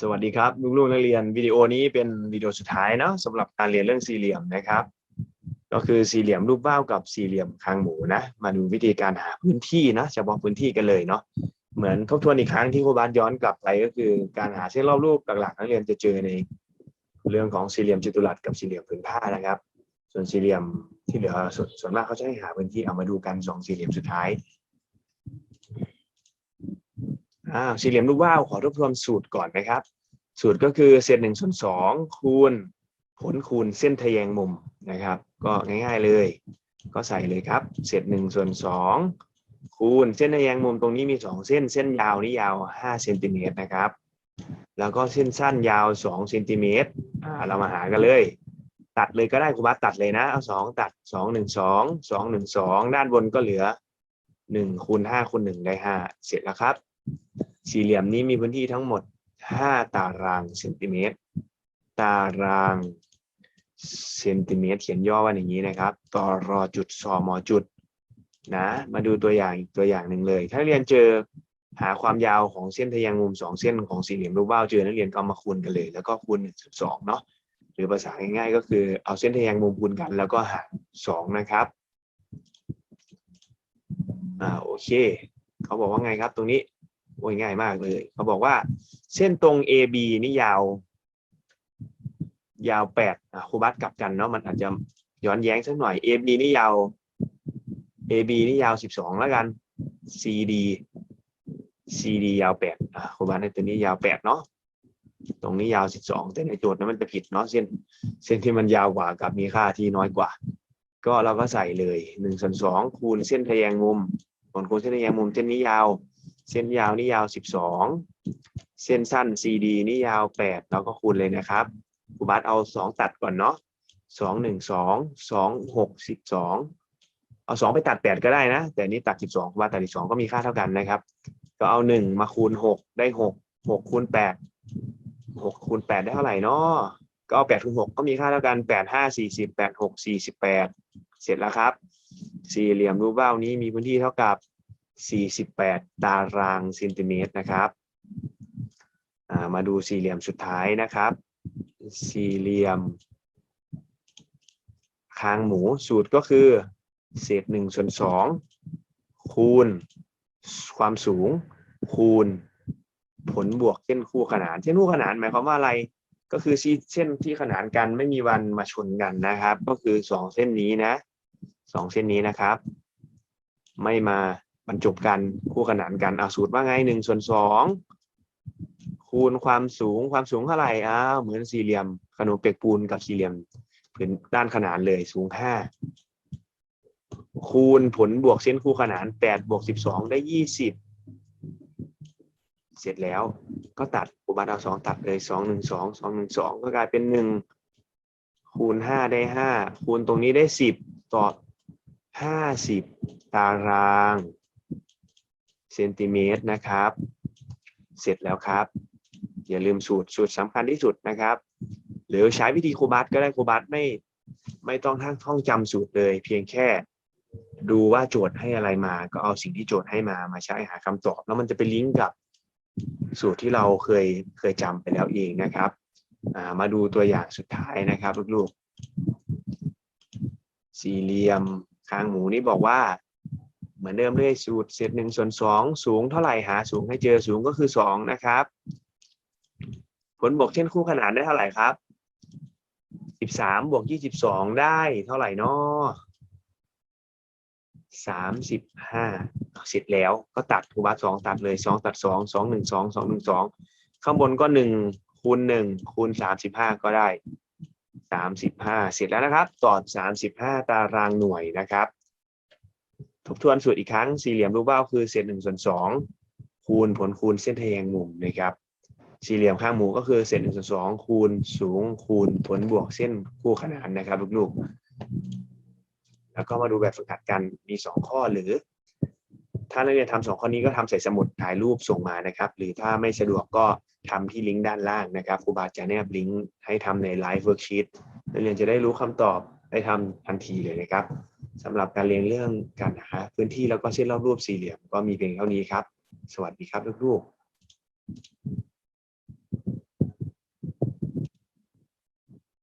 สวัสดีครับลูกๆนักเรียนวิดีโอนี้เป็นวิดีโอสุดท้ายเนาะสำหรับการเรียนเรื่องสี่เหลี่ยมนะครับ ก็คือสี่เหลี่ยมรูปว่าวกับสี่เหลี่ยมคางหมูนะ มาดูวิธีการหาพื้นที่นะเฉพาะพื้นที่กันเลยเนาะเหมือนทบทวนอีกครั้งที่ครูบาสย้อนกลับไปก็คือการหาเส้นรอบรูปหลักๆนักเรียนจะเจอในเรื่องของสี่เหลี่ยมจัตุรัสกับสี่เหลี่ยมผืนผ้านะครับ ส่วนสี่เหลี่ยมที่เหลือส่วนส่วนมากเขาจะให้หาพื้นที่เอามาดูกันสองสี่เหลี่ยมสุดท้าย อ่าสี่เหลี่ยมรูปว่าวขอทบทวนสูตรก่อนนะครับ สูตรก็คือเศษหนึ่งส่วนสองคูณผลคูณเส้นทะแยงมุมนะครับ ก็ง่าย ๆเลย ก็ใส่เลยครับเศษหนึ่งส่วนสองคูณเส้นทะแยงมุมตรงนี้มีสองเส้นเส้นยาวนี่ยาวห้าเซนติเมตรนะครับ แล้วก็เส้นสั้นยาวสองเซนติเมตรอ่าเรามาหากันเลยตัดเลยก็ได้ครูบาตัดเลยนะ เอาสองตัดสองหนึ่งสองสองหนึ่งสองด้านบนก็เหลือหนึ่งคูณห้าคูณหนึ่งได้ห้าเสร็จแล้วครับ สี่เหลี่ยมนี้มีพื้นที่ทั้งหมด 5 ตารางเซนติเมตร ตารางเซนติเมตร เขียนย่อว่าอย่างนี้นะครับตอรอจุดสอมอจุดนะ มาดูตัวอย่างอีกตัวอย่างหนึ่งเลย ถ้าเรียนเจอหาความยาวของเส้นทะแยงมุมสองเส้นของสี่เหลี่ยมรูปว่าวเจอนักเรียนก็มาคูณกันเลย แล้วก็คูณหนึ่งส่วนสองเนาะหรือภาษาง่ายๆ ก็คือเอาเส้นทะแยงมุมคูณกัน แล้วก็หารสองนะครับอ่าโอเค เขาบอกว่าไงครับตรงนี้ โอ้ยง่ายมากเลย เขาบอกว่า เส้นตรง AB นี่ยาว ยาวแปดอะครูบัสกลับกันเนาะมันอาจจะย้อนแย้งสักหน่อย AB นี่ยาว AB นี่ยาวสิบสองแล้วกัน CD CD ยาวแปดอะครูบัสในตัวนี้ยาวแปดเนาะตรงนี้ยาวสิบสองแต่ในโจทย์นั้นมันจะผิดเนาะเส้นเส้นที่มันยาวกว่ากับมีค่าที่น้อยกว่า ก็เราก็ใส่เลยหนึ่งส่วนสองคูณเส้นทะแยงมุมผลคูณเส้นทะแยงมุมเส้นนี้ยาว เส้นยาวนี่ยาวสิบสองเส้นสั้น CD นี่ยาวแปดเราก็คูณเลยนะครับครูบัสเอาสองตัดก่อนเนาะสองหนึ่งสองสองหกสิบสองเอาสองไปตัดแปดก็ได้นะ แต่นี่ตัดสิบสองครูบัสตัดสิบสองก็มีค่าเท่ากันนะครับ ก็เอาหนึ่งมาคูณหกได้หกหกคูณแปดหกคูณแปดได้เท่าไหร่เนาะก็เอาแปดคูณหกก็มีค่าเท่ากันแปดห้าสี่สิบแปดหกสี่สิบแปดเสร็จแล้วครับ สี่เหลี่ยมรูปว่านี้มีพื้นที่เท่ากับ 48 ตารางเซนติเมตรนะครับามาดูสี่เหลี่ยมสุดท้ายนะครับ สี่เหลี่ยม คางหมูสูตรก็คือเศษหนึ่งส่วนสองคูณ ความสูง คูณ ผลบวกเส้นคู่ขนานเส้นคู่ขนานหมายความว่าอะไรก็คือเส้นที่ขนานกันไม่มีวันมาชนกันนะครับ ก็คือสองเส้นนี้นะสองเส้นนี้นะครับ ไม่มา บรรจบกันคู่ขนานกันเอาสูตรว่าไงหนึ่งส่วนสองคูณความสูงความสูงเท่าไหร่อ้าวเหมือนสี่เหลี่ยม ขนมเปียกปูนกับสี่เหลี่ยมผืนด้านขนานเลยสูงห้าคูณผลบวกเส้นคู่ขนานแปดบวกสิบสองได้ยี่สิบเสร็จแล้วก็ตัดอุบัติเอาสองตัดเลยสองหนึ่งสองสองหนึ่งสองก็กลายเป็นหนึ่งคูณห้าได้ห้าคูณตรงนี้ได้สิบตอบห้าสิบตาราง เซนติเมตรนะครับ เสร็จแล้วครับ อย่าลืมสูตรสูตรสำคัญที่สุดนะครับ หรือใช้วิธีคูบัสก็ได้คูบัสไม่ไม่ต้องทั้งท่องจำสูตรเลย เพียงแค่ดูว่าโจทย์ให้อะไรมา ก็เอาสิ่งที่โจทย์ให้มามาใช้หาคำตอบ แล้วมันจะไปลิงก์กับสูตรที่เราเคยเคยจำไปแล้วเองนะครับามาดูตัวอย่างสุดท้ายนะครับลูกๆ สี่เหลี่ยมคางหมูนี่บอกว่า เหมือนเดิมเลยสูตรเศษหนึ่งส่วนสองสูงเท่าไหร่หาสูงให้เจอสูงก็คือสองนะครับ ผลบวกเช่นคู่ขนานได้เท่าไหร่ครับสิบสามบวกยี่สิบสองได้เท่าไหร่นาสามสิบห้าเสร็จแล้วก็ตัดครูบาสองตัดเลยสองตัดสองสองหนึ่งสองสองหนึ่งสองข้างบนก็หนึ่งคูณหนึ่งคูณสามสิบห้าก็ได้สามสิบห้าเสร็จแล้วนะครับ ตอบสามสิบห้าตารางหน่วยนะครับ ทบทวนสูตรอีกครั้งสี่เหลี่ยมรูปว่าวคือเศษหนึ่งส่วนสองคูณผลคูณเส้นทะแยงมุมนะครับสี่เหลี่ยมข้างหมูก็คือเศษหนึ่งส่วนสองคูณสูงคูณผลบวกเส้นคู่ขนานนะครับลูกๆแล้วก็มาดูแบบฝึกหัดกันมีสองข้อหรือ ถ้านักเรียนทำสองข้อนี้ก็ทำใส่สมุดถ่ายรูปส่งมานะครับ หรือถ้าไม่สะดวกก็ทำที่ลิงก์ด้านล่างนะครับครูบาจะแนบลิงก์ให้ทำในไลฟ์เวิร์กชีตนักเรียนจะได้รู้คำตอบได้ทำทันทีเลยนะครับ สำหรับการเรียนเรื่องการหาพื้นที่แล้วก็เส้นรอบรูปสี่เหลี่ยมก็มีเพียงเท่านี้ครับ สวัสดีครับลูกๆ